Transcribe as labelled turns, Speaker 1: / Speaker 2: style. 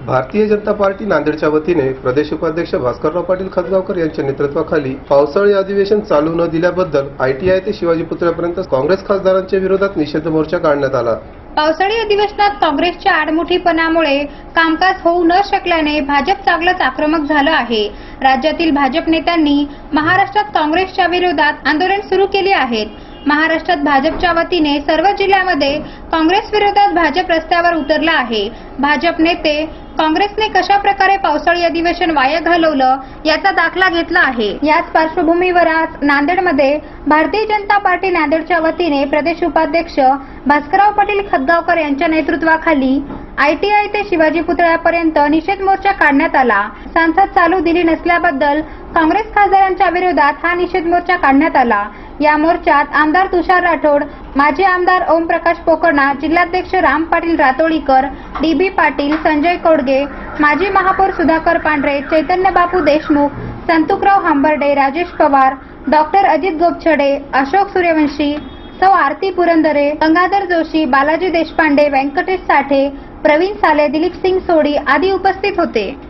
Speaker 1: Bharatiya Janata party नांदेडच्या वतीने प्रदेश उपाध्यक्ष भास्करराव पाटील खतगावकर यांच्या नेतृत्वाखाली पावसाळी अधिवेशन चालू न दिल्याबद्दल आयटीआय ते शिवाजी पुतळ्यापर्यंत काँग्रेस खासदारांच्या विरोधात निषेध मोर्चा काढण्यात आला.
Speaker 2: पावसाळी अधिवेशनात काँग्रेसच्या आडमुठीपणामुळे कामकाज होऊ न शकल्याने भाजप चांगलंच आक्रमक झालं आहे. राज्यातील भाजप नेत्यांनी महाराष्ट्रात काँग्रेसच्या विरोधात आंदोलन सुरू केले आहेत. महाराष्ट्रात भाजपच्या वतीने सर्व जिल्ह्यामध्ये काँग्रेस विरोधात भाजप रस्त्यावर उतरला आहे. भाजप नेते काँग्रेसने कशा प्रकारे पावसाळी अधिवेशन वाया घालवलं याचा दाखला घेतला आहे. याच पार्श्वभूमीवर आज नांदेडमध्ये भारतीय जनता पार्टी नांदेडच्या वतीने प्रदेश उपाध्यक्ष भास्करराव पाटील खतगावकर यांच्या नेतृत्वाखाली आयटीआय ते शिवाजी पुतळ्यापर्यंत निषेध मोर्चा काढण्यात आला. संसद चालू दिली नसल्याबद्दल काँग्रेस खासदारांच्या विरोधात हा निषेध मोर्चा काढण्यात आला. या मोर्चात आमदार तुषार राठोड माजी आमदार ओमप्रकाश पोकर्णा जिल्हाध्यक्ष राम पाटील रातोळीकर डी बी पाटील संजय कोडगे माजी महापौर सुधाकर पांढरे चैतन्य बापू देशमुख संतुकराव हांबर्डे राजेश पवार डॉक्टर अजित गोपछडे अशोक सूर्यवंशी सौ आरती पुरंदरे गंगाधर जोशी बालाजी देशपांडे व्यंकटेश साठे प्रवीण साले दिलीप सिंग सोडी आदी उपस्थित होते.